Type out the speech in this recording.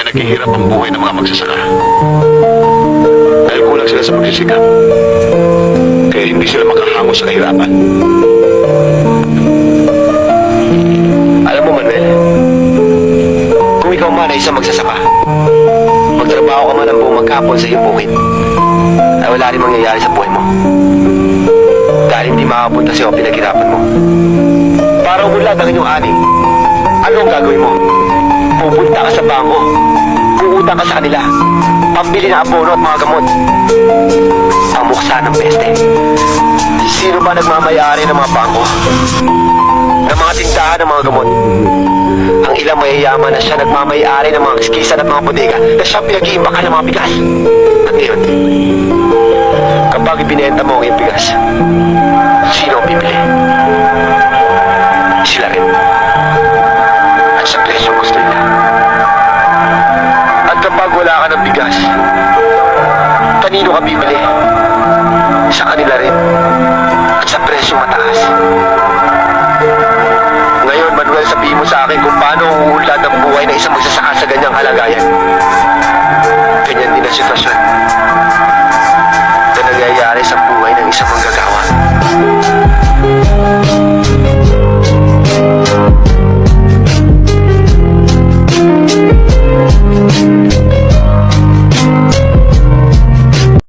Kaya naghihirap ang buhay ng mga magsasaka. Dahil kulang sila sa pagsisikap. Kaya hindi sila makahango sa kahirapan. Alam mo, Manuel, kung ikaw man ay isang magsasaka, magtrabaho ka man ang buong maghapon sa iyong bukid, ay wala rin mangyayari sa buhay mo. Dahil hindi makapunta sa'yo ang pinaghirapan mo. Para umunlad ang inyong ani, ano ang gagawin mo? Pupunta ka sa bangko, puutang ka sa kanila, pambili ng abono at mga gamot. Pamuksa ng peste. Sino ba nagmamayari ng mga bangko? ng mga tindahan ng mga gamot. Ang ilang mayayaman na siya nagmamayari ng mga kiskisan at mga bodega na siya pinag-iimbakan ng mga bigas. At ngayon, kapag ibinenta mo ang iyong bigas, sino ang bibili? Sila rin. At sa presyo gusto nila. Bigas, kanino ka bibili? Sa kanila rin. At sa presyo mataas. Ngayon, Manuel, sabihin mo sa akin kung paano uulad ang buhay ng isang magsasaka sa ganyang kalagayan. Ganyan din ang sitwasyon